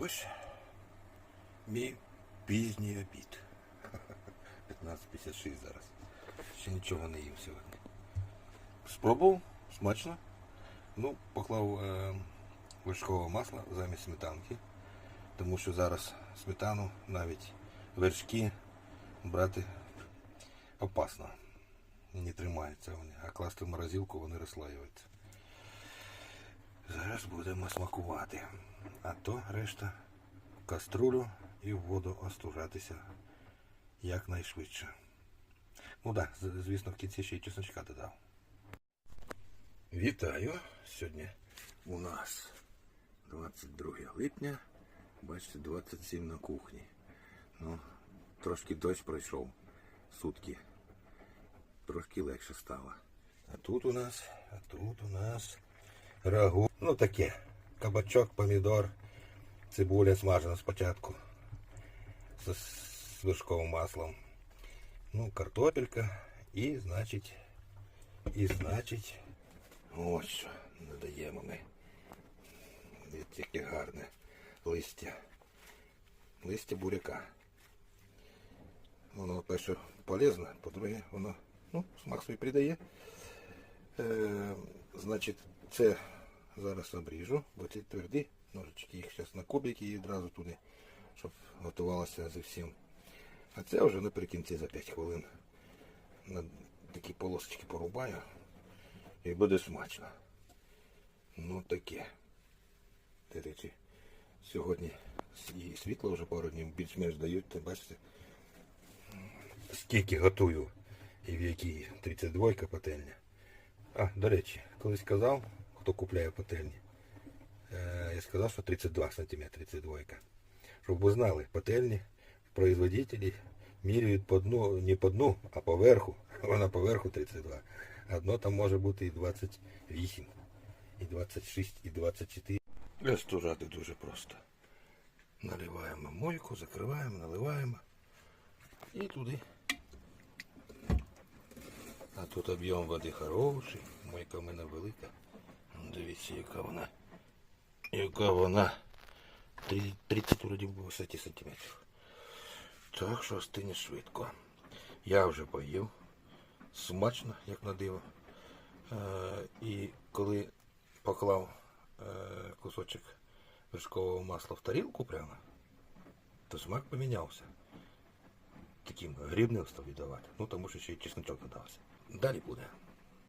Ось мій пізній обід. 15.56 зараз. Ще нічого не їм сьогодні. Спробував, смачно. Ну, поклав е, вершкове масло замість сметанки. Тому що зараз сметану, навіть вершки брати опасно. Не тримаються вони. А класти в морозилку вони розслаюються. Зараз будемо смакувати. А то решта в каструлю і в воду остужатися якнайшвидше. Ну так, да, звісно, в кінці ще й чесночка додав. Вітаю! Сьогодні у нас 22 липня. Бачите, 27 на кухні. Ну, трошки дощ пройшов сутки. Трошки легше стало. А тут у нас, а тут у нас рагу. Ну таке. Кабачок, помідор, цибуля смажена спочатку. З, вершковим маслом. Ну, картопелька і, значить, і значить, ось що додаємо ми. Дивіться, яке гарне листя. Листя буряка. Воно, перше, полезне, по-друге, воно ну, смак свій придає. Е, значить, це зараз обріжу, бо ці тверді ножички, їх зараз на кубики і одразу туди, щоб готувалося зі всім. А це вже наприкінці за 5 хвилин. На такі полосочки порубаю і буде смачно. Ну таке. До речі, сьогодні і світло вже пару днів більш-менш дають, ти бачите. Скільки готую і в якій 32 пательня. А, до речі, колись казав, хто купляє пательні, е, я сказав, що 32 см 32. Щоб ви знали, пательні производителі міряють по дну, не по дну, а по верху. Вона по верху 32. А дно там може бути і 28, і 26, і 24. Рестурати дуже просто. Наливаємо мойку, закриваємо, наливаємо. І туди. А тут об'єм води хороший. Мойка в мене велика. Дивіться, яка вона. Яка вона. 30 вроді в висоті сантиметрів. Так що стине швидко. Я вже поїв. Смачно, як на диво. Е, і коли поклав е, кусочок вершкового масла в тарілку прямо, то смак помінявся. Таким грибним став віддавати. Ну тому що ще й чесночок додався. Далі буде.